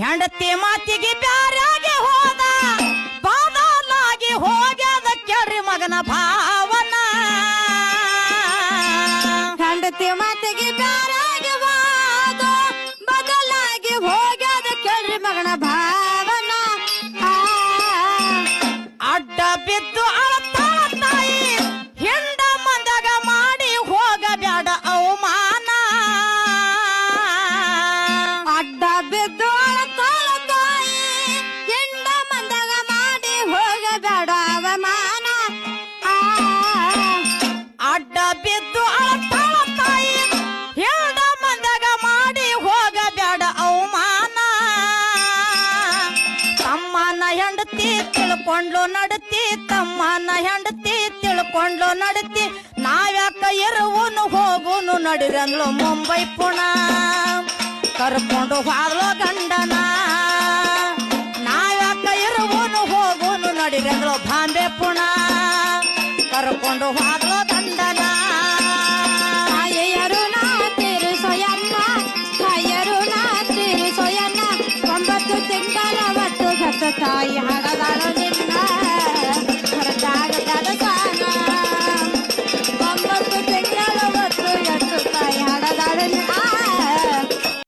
ಹೆಂಡತಿ ಮಾತಿಗೆ ಬ್ಯಾರಾಗಿ ಹೋದ, ಬಾದಲಾಗಿ ಹೋಗ್ಯದ ಕೇಳ್ರಿ ಮಗನ ಭಾವನ. ಹೆಂಡತಿ ಮಾತಿಗೆ ಬ್ಯಾರಾಗಿ ಹೋದ, ಬದಲಾಗಿ ಹೋಗ್ಯದ ಕೇಳ್ರಿ ಮಗನ ಭಾವನ. ಅಡ್ಡ ಬಿದ್ದು ಅಳತಾಳ ಅಡ್ಡ ತೋಳ ತಾಯಿ ಹೆಂಡ ಮಂದಾಗ ಮಾಡಿ ಹೋಗಬೇಡ ಅವಮಾನ ಅಡ್ಡ ಬಿದ್ದು ಅಳತಾಳ ತಾಯಿ ಹೆಂಡ ಮಂದಾಗ ಮಾಡಿ ಹೋಗಬೇಡ ಅವಮಾನ. ತಮ್ಮನ ಹೆಂಡತಿ ತಿಳ್ಕೊಂಡ್ಲು ನಡತಿ, ತಮ್ಮನ ಹೆಂಡತಿ ತಿಳ್ಕೊಂಡ್ಲು ನಡತಿ. ನಾವ್ಯಾಕ ಇರುವನು ಹೋಗುನು ನಡಿರಂದ್ಲು ಮುಂಬೈ ಪುಣ. ಕರ್ಕೊಂಡು ಹಾದ್ಲೋ ಗಂಡನ. ನಾಯಕ ಇರುವನು ಹೋಗುನು ನಡಿರಂದ್ಲು ಬಾಂಬೆ ಪುಣ. ಕರ್ಕೊಂಡು ಹಾದ್ಲೋ ಗಂಡನ. ತಾಯಿಯರು ನಾ ತೀರಿಸೋಯನ್ನ ತಾಯಿಯರು ನಾ ತೀರಿಸೋಯನ್ನ ಒಂಬತ್ತು ತಿಂಗಳ ಒಟ್ಟು ಸತ್ತ ತಾಯಿ ಹಡದಾಳು